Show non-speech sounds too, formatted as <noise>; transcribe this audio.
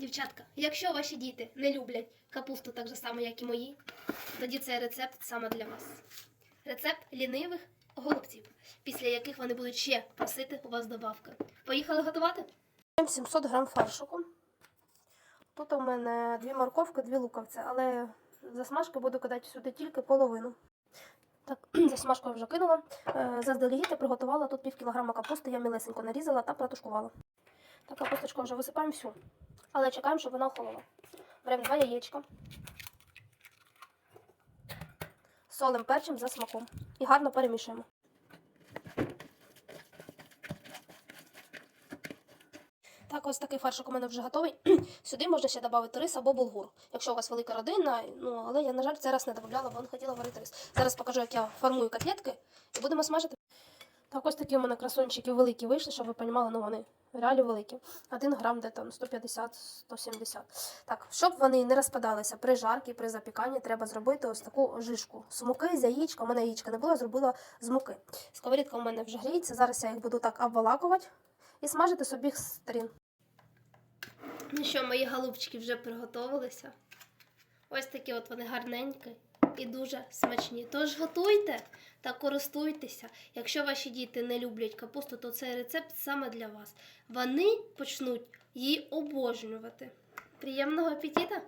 Дівчатка, якщо ваші діти не люблять капусту так же само, як і мої, тоді цей рецепт саме для вас. Рецепт лінивих голубців, після яких вони будуть ще просити у вас добавки. Поїхали готувати? 700 грам фаршику. Тут у мене дві морковки, дві луковці, але засмажки буду кидати сюди тільки половину. Так, <clears throat> засмажку я вже кинула. Е, Заздалегідь я приготувала тут пів кілограма капусти, я мілесенько нарізала та протушкувала. Так, капусточку вже висипаємо всю. Але чекаємо, щоб вона охолола. Беремо два яєчка. Солим перчим за смаком. І гарно перемішуємо. Так, ось такий фаршик у мене вже готовий. <clears throat> Сюди можна ще додати рис або булгур, якщо у вас велика родина. Ну, але я, на жаль, цей раз не додавала, бо не хотіла варити рис. Зараз покажу, як я формую котлетки і будемо смажити. Так, ось такі у мене красончики великі вийшли, щоб ви розуміли, ну вони реально великі. Один грам де там 150-170. Так, щоб вони не розпадалися при жарці, при запіканні, треба зробити ось таку жишку. З муки, з яєчка. У мене яєчка не було, зробила з муки. Сковорідка у мене вже гріється. Зараз я їх буду так обвалакувати і смажити з обох сторін. Ну що, мої голубчики вже приготувалися. Ось такі от вони гарненькі і дуже смачні. Тож готуйте та користуйтеся. Якщо ваші діти не люблять капусту, то цей рецепт саме для вас. Вони почнуть її обожнювати. Приємного апетита!